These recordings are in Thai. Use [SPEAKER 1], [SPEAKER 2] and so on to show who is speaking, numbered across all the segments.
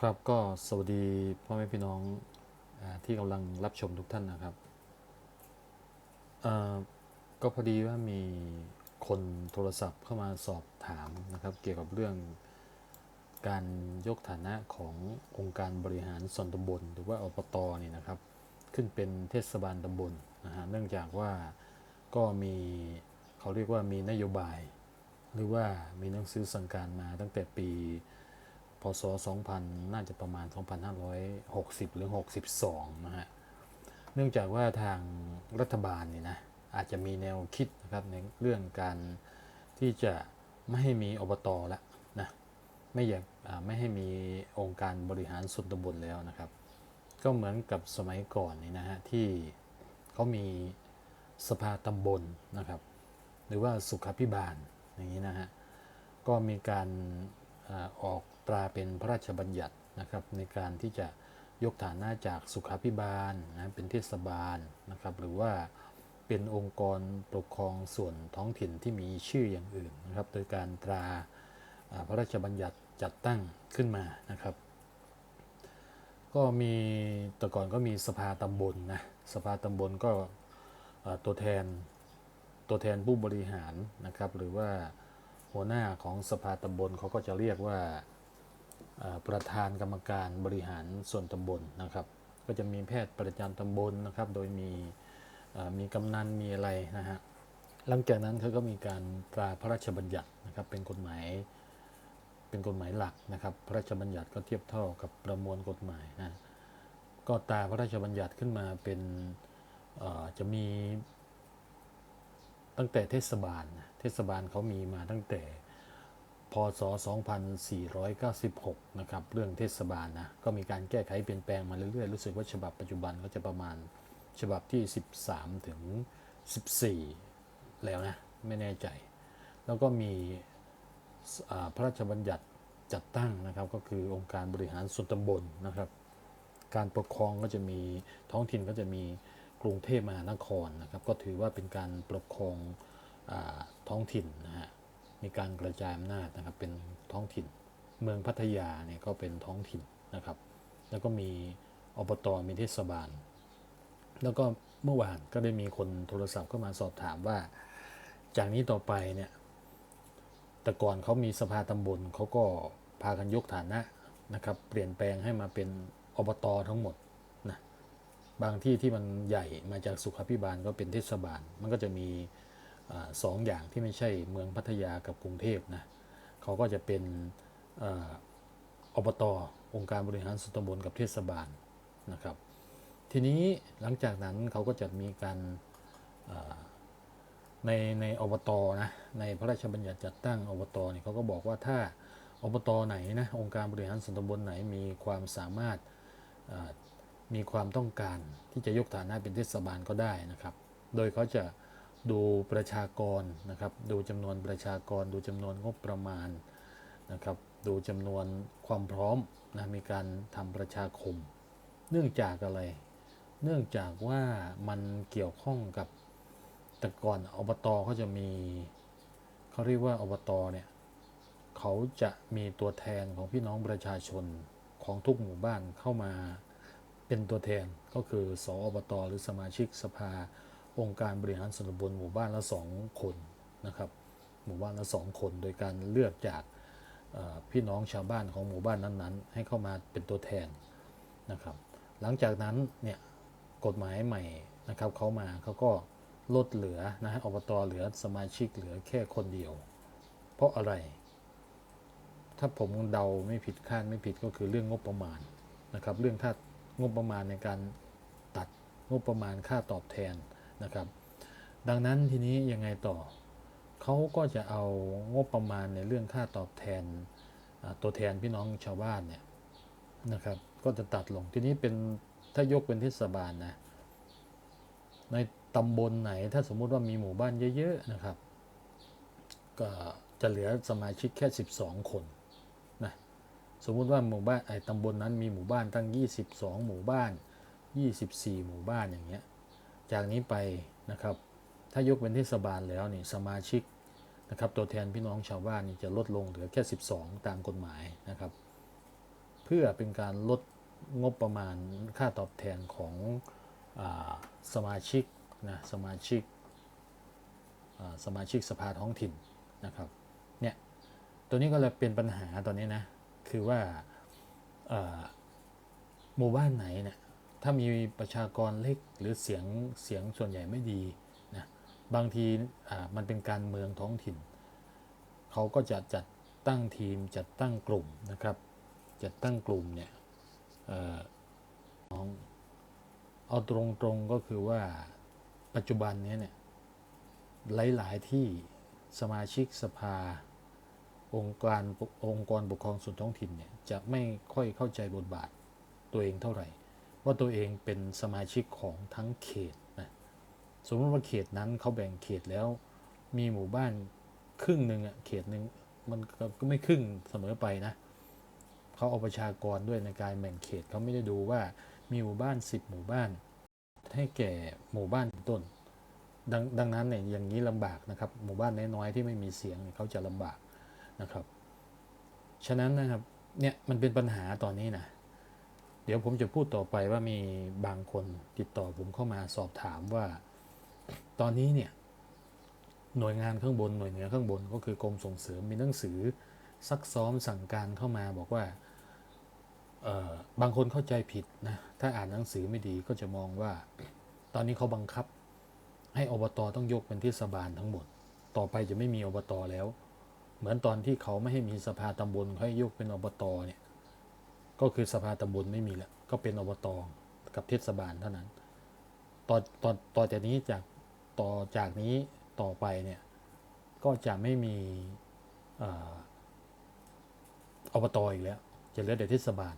[SPEAKER 1] ครับก็สวัสดีพ่อแม่พี่น้องอที่กำลังรับชมทุกท่านนะครับก็พอดีว่ามีคนโทรศัพท์เข้ามาสอบถามนะครับ เกี่ยวกับเรื่องการยกฐานะขององค์การบริหารส่วนตำบล หรือว่าอบตนี่นะครับ ขึ้นเป็นเทศบาลตำบลนะฮะเนื่องจากว่าก็มีเขาเรียกว่ามีนโยบาย หรือว่ามีหนังสือสั่งการมาตั้งแต่ปี พศ 2000 น่าจะประมาณ 2560 หรือ 62 นะฮะ เนื่องจากว่าทางรัฐบาลนี่นะ อาจจะมีแนวคิดนะครับในเรื่องการที่จะไม่ให้มีอบตละนะ ไม่อยากไม่ให้มีองค์การบริหารส่วนตำบลแล้วนะครับ ก็เหมือนกับสมัยก่อนนี่นะฮะ ที่เขามีสภาตำบลนะครับ หรือว่าสุขาพิบาลอย่างนี้นะฮะ ก็มีการ ออกตราเป็นพระราชบัญญัตินะครับในการที่จะยกฐานะจากสุขาพิบาลนะเป็นเทศบาลนะครับหรือว่าเป็นองค์กรปกครองส่วนท้องถิ่นที่มีชื่ออย่างอื่นนะครับ โดยการตราพระราชบัญญัติจัดตั้งขึ้นมานะครับ ก็มีแต่ก่อนก็มีสภาตำบลนะสภาตำบลก็ตัวแทนตัวแทนผู้บริหารนะครับ หรือว่า หัวหน้าของสภาตำบลเขาก็จะเรียกว่าประธานกรรมการบริหารส่วนตำบลนะครับ ก็จะมีแพทย์ประจำตำบลนะครับ โดยมีมีกำนันมีอะไรนะฮะหลังจากนั้นเขาก็มีการตราพระราชบัญญัตินะครับเป็นกฎหมายเป็นกฎหมายหลักนะครับ พระราชบัญญัติก็เทียบเท่ากับประมวลกฎหมายนะก็ตราพระราชบัญญัติขึ้นมาเป็นจะมีตั้งแต่เทศบาลนะ ทศบาลเขามีมาตั้งแต่พศ 2496 นะครับ เรื่องเทศบาลนะ ก็มีการแก้ไขเปลี่ยนแปลงมาเรื่อยๆ รู้สึกว่าฉบับปัจจุบันก็จะประมาณฉบับที่ 13 ถึง 14 แล้วนะ ไม่แน่ใจ แล้วก็มีพระราชบัญญัติจัดตั้งนะครับ ก็คือองค์การบริหารส่วนตำบลนะครับ การปกครองก็จะมีท้องถิ่นก็จะมีกรุงเทพมหานครนะครับ ก็ถือว่าเป็นการปกครอง ท้องถิ่นนะฮะมีการกระจายอำนาจนะครับเป็นท้องถิ่น เมืองพัทยาเนี่ยก็เป็นท้องถิ่นนะครับ แล้วก็มีอบตมีเทศบาล แล้วก็เมื่อวานก็ได้มีคนโทรศัพท์เข้ามาสอบถามว่า จากนี้ต่อไปเนี่ยแต่ก่อนเขามีสภาตำบลเขาก็พากันยกฐานะนะครับ เปลี่ยนแปลงให้มาเป็นอบตทั้งหมดนะบางที่ที่มันใหญ่มาจากสุขาพิบาลก็เป็นเทศบาล มันก็จะมี สองอย่างที่ไม่ใช่เมืองพัทยากับกรุงเทพนะเขาก็จะเป็นออบตองค์การบริหารส่วนตำบลกับเทศบาลนะครับ ทีนี้หลังจากนั้นเขาก็จะมีการในในอบตนะในพระราชบัญญัติจัดตั้งอบตเนี่ยเขาก็บอกว่าถ้าอบตไหนนะองค์การบริหารส่วนตำบลไหนมีความสามารถมีความต้องการที่จะยกฐานะเป็นเทศบาลก็ได้นะครับ โดยเขาจะ ดูประชากรนะครับ ดูจำนวนประชากร ดูจำนวนงบประมาณนะครับ ดูจำนวนความพร้อมนะมีการทำประชาคม เนื่องจากอะไร เนื่องจากว่ามันเกี่ยวข้องกับแต่ก่อนอบตเขาจะมีเขาเรียกว่าอบตเนี่ยเขาจะมีตัวแทนของพี่น้องประชาชนของทุกหมู่บ้านเข้ามาเป็นตัวแทนก็คือสออบตหรือสมาชิกสภา องค์การบริหารส่วนตำบลหมู่บ้านละสองคนนะครับ หมู่บ้านละสองคนโดยการเลือกจากพี่น้องชาวบ้านของหมู่บ้านนั้นๆ ให้เข้ามาเป็นตัวแทนนะครับ หลังจากนั้นเนี่ยกฎหมายใหม่นะครับเขามาเขาก็ลดเหลือนะฮะอบตเหลือสมาชิกเหลือแค่คนเดียว เพราะอะไร ถ้าผมเดาไม่ผิดคาดไม่ผิดก็คือเรื่องงบประมาณนะครับ เรื่องถ้างบประมาณในการตัดงบประมาณค่าตอบแทน นะครับ ดังนั้นทีนี้ยังไงต่อเขาก็จะเอางบประมาณในเรื่องค่าตอบแทนตัวแทนพี่น้องชาวบ้านเนี่ยนะครับ ก็จะตัดลงทีนี้เป็นถ้ายกเป็นเทศบาลนะในตำบลไหนถ้าสมมุติว่ามีหมู่บ้านเยอะๆนะครับ ก็จะเหลือสมาชิกแค่ 12 คนนะสมมุติว่าหมู่บ้านไอ้ตำบลนั้นมีหมู่บ้านตั้ง 22 หมู่บ้าน 24 หมู่บ้านอย่างเงี้ย จากนี้ไปนะครับถ้ายกเป็นเทศบาลแล้วนี่สมาชิกนะครับตัวแทนพี่น้องชาวบ้านนี่จะลดลงเหลือแค่ 12 ตามกฎหมายนะครับ เพื่อเป็นการลดงบประมาณค่าตอบแทนของอสมาชิกนะสมาชิกสมาชิกสภาท้องถิ่นนะครับเนี่ยตัวนี้ก็เลยเป็นปัญหาตอนนี้นะคือว่าหมู่บ้านไหนเนี่ย ถ้ามีประชากรเล็กหรือเสียงเสียงส่วนใหญ่ไม่ดีนะบางทีอ่ามันเป็นการเมืองท้องถิ่น เขาก็จะจัดตั้งทีมจัดตั้งกลุ่มนะครับ จัดตั้งกลุ่มเนี่ยเอ่อของเอาตรงๆก็คือว่าปัจจุบันนี้เนี่ยหลาย ๆ ที่สมาชิกสภา องค์การองค์กรปกครองส่วนท้องถิ่นเนี่ยจะไม่ค่อยเข้าใจบทบาทตัวเองเท่าไหร่ ว่าตัวเองเป็นสมาชิกของทั้งเขตนะสมมติว่าเขตนั้นเขาแบ่งเขตแล้ว มีหมู่บ้านครึ่งหนึ่งอะเขตหนึ่งมันก็ก็ไม่ครึ่งเสมอไปนะเขาเอาประชากรด้วยในการแบ่งเขตเขาไม่ได้ดูว่ามีหมู่บ้าน 10 หมู่บ้าน ให้แก่หมู่บ้านต้นดังดังนั้นเนี่ยอย่างนี้ลำบากนะครับ หมู่บ้านน้อยๆที่ไม่มีเสียงเนี่ยเขาจะลำบากนะครับ ฉะนั้นนะครับเนี่ยมันเป็นปัญหาตอนนี้นะ เดี๋ยวผมจะพูดต่อไปว่ามีบางคนติดต่อผมเข้ามาสอบถามว่า ตอนนี้เนี่ยหน่วยงานข้างบนหน่วยเหนือข้างบนก็คือกรมส่งเสริมมีหนังสือซักซ้อมสั่งการเข้ามาบอกว่าบางคนเข้าใจผิดนะถ้าอ่านหนังสือไม่ดีก็จะมองว่า ตอนนี้เขาบังคับ ให้อบตต้องยกเป็นเทศบาลทั้งหมด ต่อไปจะไม่มีอบตแล้ว เหมือนตอนที่เขาไม่ให้มีสภาตำบลเขาให้ยกเป็นอบตเนี่ย ก็คือสภาตำบลไม่มีแล้ว ก็เป็นอบตกับเทศบาลเท่านั้น ต่อต่อต่อจากนี้จากต่อจากนี้ต่อไปเนี่ย ก็จะไม่มีอบตอีกแล้ว จะเหลือแต่เทศบาล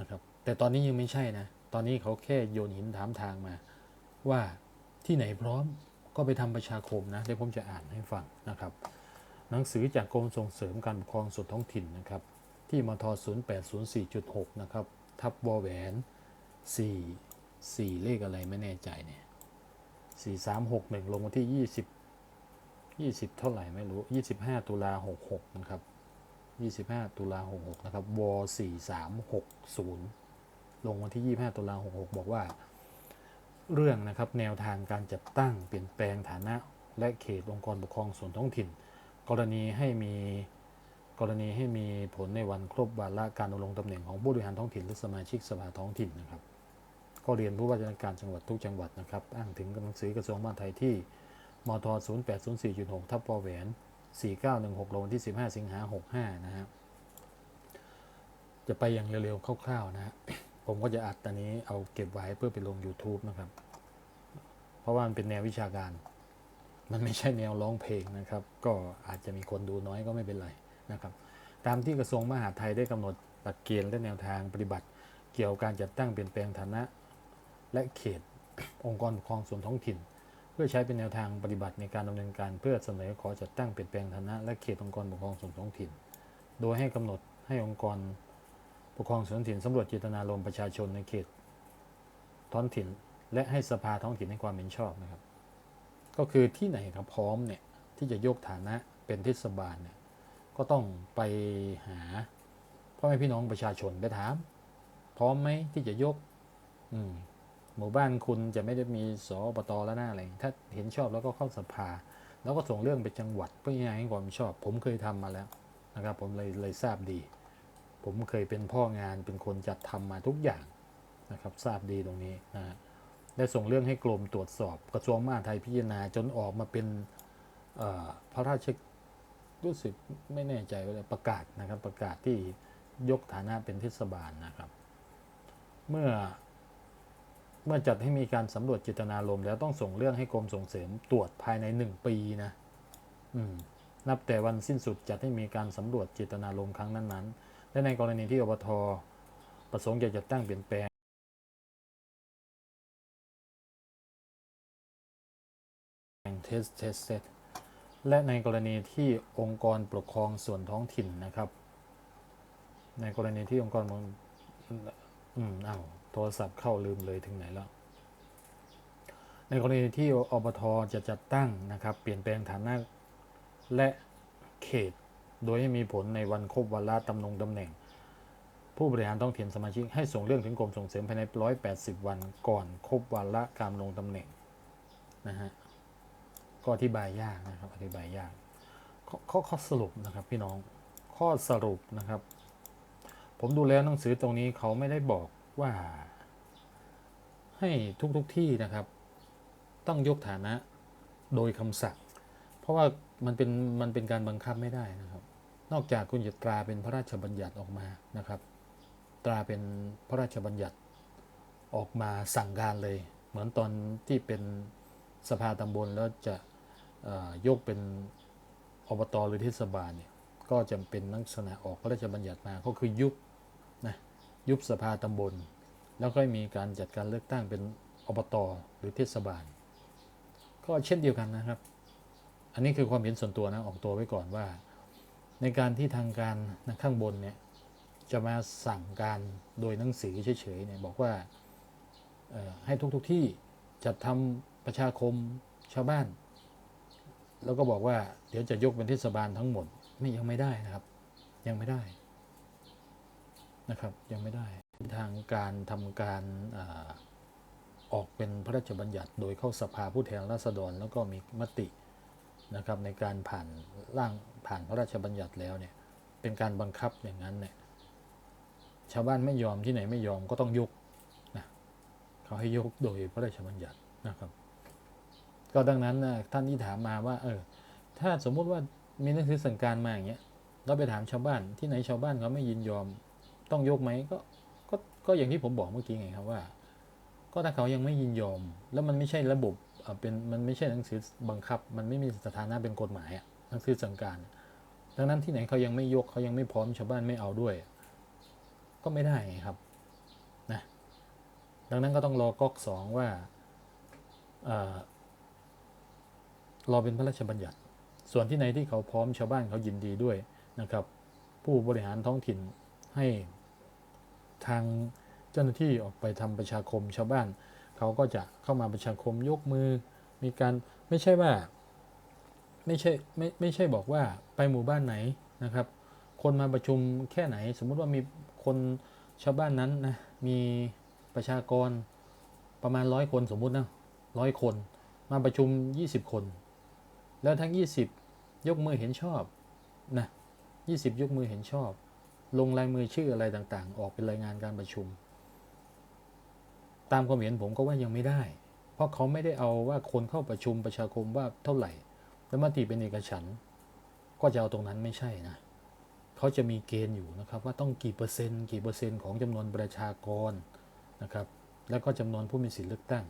[SPEAKER 1] นะครับ แต่ตอนนี้ยังไม่ใช่นะ ตอนนี้เขาแค่โยนหินถามทางมา ว่าที่ไหนพร้อมก็ไปทำประชาคมนะเดี๋ยวผมจะอ่านให้ฟังนะครับ หนังสือจากกรมส่งเสริมการปกครองส่วนท้องถิ่นนะครับ ที่มท0804.6 นะครับ ทับวอแหวน 4 4 เลขอะไรไม่แน่ใจเนี่ย 4361 ลงวันที่ 20 20 เท่าไหร่ไม่รู้ 25 ตุลา66 นะครับ 25 ตุลา66 นะครับว4360 ลงวันที่ 25 ตุลา66 บอกว่า เรื่องนะครับแนวทางการจัดตั้งเปลี่ยนแปลงฐานะและเขตองค์กรปกครองส่วนท้องถิ่น กรณีให้มี กรณีให้มีผลในวันครบวาระการดำรงตำแหน่งของผู้บริหารท้องถิ่นหรือสมาชิกสภาท้องถิ่นนะครับ ก็เรียนผู้ว่าราชการจังหวัดทุกจังหวัดนะครับ อ้างถึงหนังสือกระทรวงมหาดไทยที่มท0804.6ทับปอแหวน4916ลงที่ 15 สิงหา65 นะฮะจะไปอย่างเร็วๆคร่าวๆนะฮะผมก็จะอัดตอนนี้เอาเก็บไว้เพื่อไปลง YouTube นะครับ เพราะว่ามันเป็นแนววิชาการ มันไม่ใช่แนวร้องเพลงนะครับ ก็อาจจะมีคนดูน้อยก็ไม่เป็นไร นะครับตามที่กระทรวงมหาดไทยได้กำหนดหลักเกณฑ์และแนวทางปฏิบัติ เกี่ยวกับการจัดตั้งเปลี่ยนแปลงฐานะ และเขตองค์กรปกครองส่วนท้องถิ่น เพื่อใช้เป็นแนวทางปฏิบัติในการดำเนินการเพื่อเสนอขอจัดตั้งเปลี่ยนแปลงฐานะและเขตองค์กรปกครองส่วนท้องถิ่น โดยให้กำหนดให้องค์กรปกครองส่วนท้องถิ่นสำรวจเจตนารมณ์ประชาชนในเขตท้องถิ่น และให้สภาท้องถิ่นให้ความเห็นชอบนะครับ ก็คือที่ไหนครับพร้อมเนี่ยที่จะยกฐานะเป็นเทศบาลเนี่ย ก็ต้องไปหาพ่อแม่พี่น้องประชาชนไปถาม พร้อมไหมที่จะยกอืหมู่บ้านคุณจะไม่ได้มีสอบตแล้วหน้าอะไร ถ้าเห็นชอบแล้วก็เข้าสภา แล้วก็ส่งเรื่องไปจังหวัดเพื่อให้ความชอบ ผมเคยทำมาแล้วนะครับ ผมเลยเลยทราบดี ผมเคยเป็นพ่องานเป็นคนจัดทำมาทุกอย่างนะครับ ทราบดีตรงนี้นะได้ส่งเรื่องให้กรมตรวจสอบกระทรวงมหาดไทยพิจารณาจนออกมาเป็นพระราช รู้สึกไม่แน่ใจว่าอะไรประกาศนะครับ ประกาศที่ยกฐานะเป็นเทศบาลนะครับ เมื่อเมื่อจัดให้มีการสำรวจเจตนารมแล้วต้องส่งเรื่องให้กรมส่งเสริมตรวจภายในหนึ่งปีนะอืมนับแต่วันสิ้นสุดจัดให้มีการสำรวจเจตนารมครั้งนั้นๆ และในกรณีที่อบทประสงค์จะจัดตั้งเปลี่ยนแปลงเทสเทสเซต และในกรณีที่องค์กรปกครองส่วนท้องถิ่นนะครับ ในกรณีที่องค์กรองอืมอ้าวโทรศัพท์เข้าลืมเลยถึงไหนแล้ว ในกรณีที่อบทจะจัดตั้งนะครับ เปลี่ยนแปลงฐานะและเขต โดยให้มีผลในวันครบวาระตำแหน่งตำแหน่ง ผู้บริหารท้องถิ่นสมาชิกให้ส่งเรื่องถึงกรมส่งเสริมภายใน 180 วันก่อนครบวาระการลงตำแหน่งนะฮะ ก็อธิบายยากนะครับอธิบายยากข้อข้อสรุปนะครับพี่น้องข้อสรุปนะครับ ผมดูแล้วหนังสือตรงนี้เขาไม่ได้บอกว่า ให้ทุกทุกๆที่นะครับ ต้องยกฐานะโดยคำสั่งเพราะว่ามันเป็นมันเป็นการบังคับไม่ได้นะครับ นอกจากคุณจะตราเป็นพระราชบัญญัติออกมานะครับ ตราเป็นพระราชบัญญัติออกมาสั่งการเลย เหมือนตอนที่เป็นสภาตำบลแล้วจะ ยกเป็นอบตหรือเทศบาลเนี่ยก็จะเป็นลักษณะออกพระราชบัญญัติมาก็คือยุบนะยุบสภาตำบล แล้วก็มีการจัดการเลือกตั้งเป็นอบตหรือเทศบาล ก็เช่นเดียวกันนะครับ อันนี้คือความเห็นส่วนตัวนะออกตัวไว้ก่อนว่า ในการที่ทางการนะข้างบนเนี่ยจะมาสั่งการโดยหนังสือเฉยๆเนี่ยบอกว่าให้ทุกๆทที่จัดทำประชาคมชาวบ้าน แล้วก็บอกว่าเดี๋ยวจะยกเป็นเทศบาลทั้งหมดนี่ยังไม่ได้นะครับ ยังไม่ได้นะครับ ยังไม่ได้ทางการทำการอออกเป็นพระราชบัญญัติ โดยเข้าสภาผู้แทนราษฎรแล้วก็มีมตินะครับในการผ่านร่างผ่านพระราชบัญญัติแล้วเนี่ยเป็นการบังคับอย่างนั้นเนี่ยชาวบ้านไม่ยอมที่ไหนไม่ยอมก็ต้องยกนะเขาให้ยกโดยพระราชบัญญัตินะครับ ก็ดังนั้นนะท่านที่ถามมาว่า เออ ถ้าสมมุติว่ามีหนังสือสั่งการมาอย่างเงี้ยเราไปถามชาวบ้านที่ไหนชาวบ้านเขาไม่ยินยอม ต้องยกไหมก็ก็ก็อย่างที่ผมบอกเมื่อกี้ไงครับว่า ก็ถ้าเขายังไม่ยินยอม แล้วมันไม่ใช่ระบบเป็นมันไม่ใช่หนังสือบังคับ มันไม่มีสถานะเป็นกฎหมายอะหนังสือสั่งการ ดังนั้นที่ไหนเขายังไม่ยกเขายังไม่พร้อมชาวบ้านไม่เอาด้วย ก็ไม่ได้ไงครับนะดังนั้นก็ต้องรอก๊อกสองว่าเอ่อ รอเป็นพระราชบัญญัติ ส่วนที่ไหนที่เขาพร้อมชาวบ้านเขายินดีด้วยนะครับ ผู้บริหารท้องถิ่นให้ทางเจ้าหน้าที่ออกไปทำประชาคมชาวบ้าน เขาก็จะเข้ามาประชาคมยกมือ มีการไม่ใช่ว่าไม่ใช่ไม่ไม่ใช่บอกว่าไปหมู่บ้านไหนนะครับ คนมาประชุมแค่ไหน สมมุติว่ามีคนชาวบ้านนั้นนะมีประชากรประมาณร้อยคนสมมุตินะร้อยคน มาประชุม 20 คน แล้วทั้ง 20 ยกมือเห็นชอบนะ20 ยกมือเห็นชอบ ลงลายมือชื่ออะไรต่างๆ ออกเป็นรายงานการประชุม ตามความเห็นผมก็ว่ายังไม่ได้ เพราะเขาไม่ได้เอาว่าคนเข้าประชุมประชาคมว่าเท่าไหร่ แล้วมติเป็นเอกฉันก็จะเอาตรงนั้นไม่ใช่นะเขาจะมีเกณฑ์อยู่นะครับว่าต้องกี่เปอร์เซ็นต์กี่เปอร์เซ็นต์ของจำนวนประชากรนะครับ แล้วก็จำนวนผู้มีสิทธิเลือกตั้ง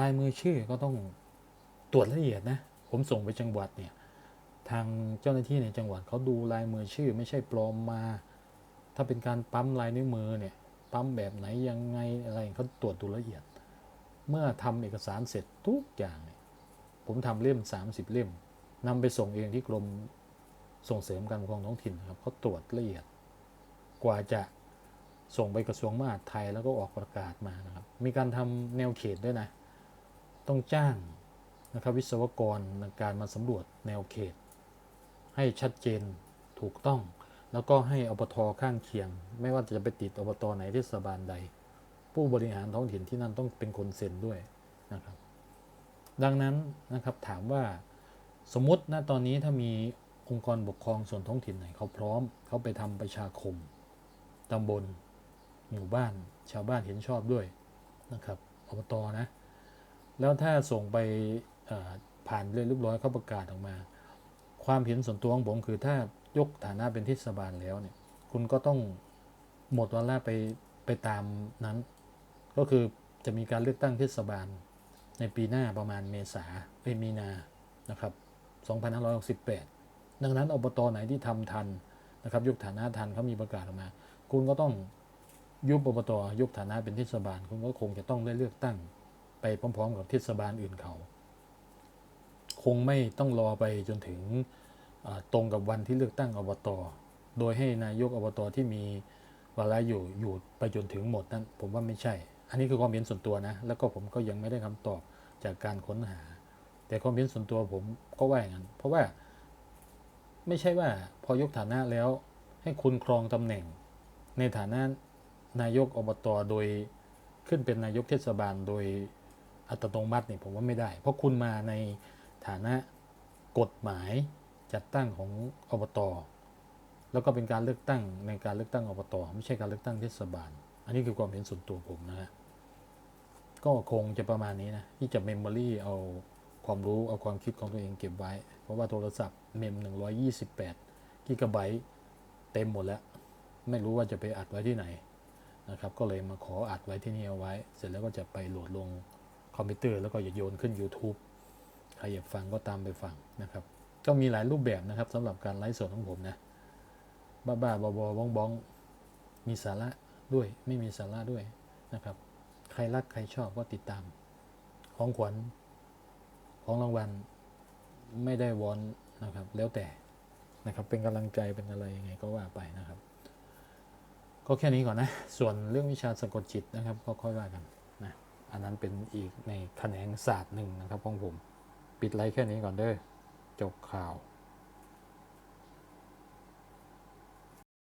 [SPEAKER 1] ลายมือชื่อก็ต้องตรวจละเอียดนะ ผมส่งไปจังหวัดเนี่ยทางเจ้าหน้าที่ในจังหวัดเขาดูลายมือชื่อ ไม่ใช่ปลอมมา ถ้าเป็นการปั๊มลายนิ้วมือเนี่ยปั๊มแบบไหนยังไงอะไรเขาตรวจดูละเอียด เมื่อทำเอกสารเสร็จทุกอย่างเนี่ยผมทำเล่ม 30 เล่มนำไปส่งเองที่กรมส่งเสริมการปกครองท้องถิ่นครับเขาตรวจละเอียด กว่าจะส่งไปกระทรวงมหาดไทยแล้วก็ออกประกาศมานะครับ มีการทำแนวเขตด้วยนะ ต้องจ้าง นะครับวิศวกรในการมาสำรวจแนวเขต ให้ชัดเจนถูกต้อง แล้วก็ให้อบตข้างเคียง ไม่ว่าจะไปติดอบตไหนเทศบาลใด ผู้บริหารท้องถิ่นที่นั่นต้องเป็นคนเซ็นด้วยนะครับ ดังนั้นนะครับถามว่าสมมติณตอนนี้ถ้ามีองค์กรปกครองส่วนท้องถิ่นไหนเขาพร้อม เขาไปทำประชาคมตำบล หมู่บ้าน ชาวบ้านเห็นชอบด้วยนะครับอบตนะ แล้วถ้าส่งไป ผ่านเรียบร้อยเขาประกาศออกมา ความเห็นส่วนตัวของผมคือถ้ายกฐานะเป็นเทศบาลแล้วเนี่ย คุณก็ต้องหมดวาระไปไปตามนั้น ก็คือจะมีการเลือกตั้งเทศบาลในปีหน้าประมาณเมษาเอ้ยมีนานะครับ 2568 ดังนั้นอบตไหนที่ทำทันนะครับยกฐานะทันเขามีประกาศออกมา คุณก็ต้องยุบอบตยกฐานะเป็นเทศบาล คุณก็คงจะต้องได้เลือกตั้งไปพร้อม ๆ กับเทศบาลอื่นเขา คงไม่ต้องรอไปจนถึงตรงกับวันที่เลือกตั้งอบต โดยให้นายกอบตที่มีวาระอยู่อยู่ไปจนถึงหมดนั้น ผมว่าไม่ใช่ อันนี้คือความเห็นส่วนตัวนะ แล้วก็ผมก็ยังไม่ได้คำตอบจากการค้นหา แต่ความเห็นส่วนตัวผมก็ว่าอย่างนั้น เพราะว่าไม่ใช่ว่าพอยกฐานะแล้วให้คุณครองตำแหน่ง ในฐานะนายกอบตโดยขึ้นเป็นนายกเทศบาลโดยอัตโนมัติเนี่ยผมว่าไม่ได้ เพราะคุณมาใน ฐานะกฎหมายจัดตั้งของอบต แล้วก็เป็นการเลือกตั้งในการเลือกตั้งอบต ไม่ใช่การเลือกตั้งเทศบาล อันนี้คือความเห็นส่วนตัวผมนะฮะก็คงจะประมาณนี้นะ ที่จะเมมโมรี่เอาความรู้เอาความคิดของตัวเองเก็บไว้ เพราะว่าโทรศัพท์เมม 128กิกะไบต์เต็มหมดแล้ว ไม่รู้ว่าจะไปอัดไว้ที่ไหนนะครับ ก็เลยมาขออัดไว้ที่นี่เอาไว้ เสร็จแล้วก็จะไปโหลดลงคอมพิวเตอร์แล้วก็จะโยนขึ้น YouTube ครอยากฟังก็ตามไปฟังนะครับ ก็มีหลายรูปแบบนะครับสำหรับการไลฟ์สดของผมนะบ้าๆบอๆบ้องบ้องมีสาระด้วยไม่มีสาระด้วยนะครับ ใครรักใครชอบก็ติดตาม ของขวัญของรางวัลไม่ได้วอนนะครับ แล้วแต่นะครับเป็นกำลังใจเป็นอะไรยังไงก็ว่าไปนะครับ ก็แค่นี้ก่อนนะ ส่วนเรื่องวิชาสะกดจิตนะครับ ก็ค่อยว่ากันนะอันนั้นเป็นอีกในแขนงศาสตร์หนึ่งนะครับของผม ปิดไลฟ์แค่นี้ก่อนเด้อจบข่าว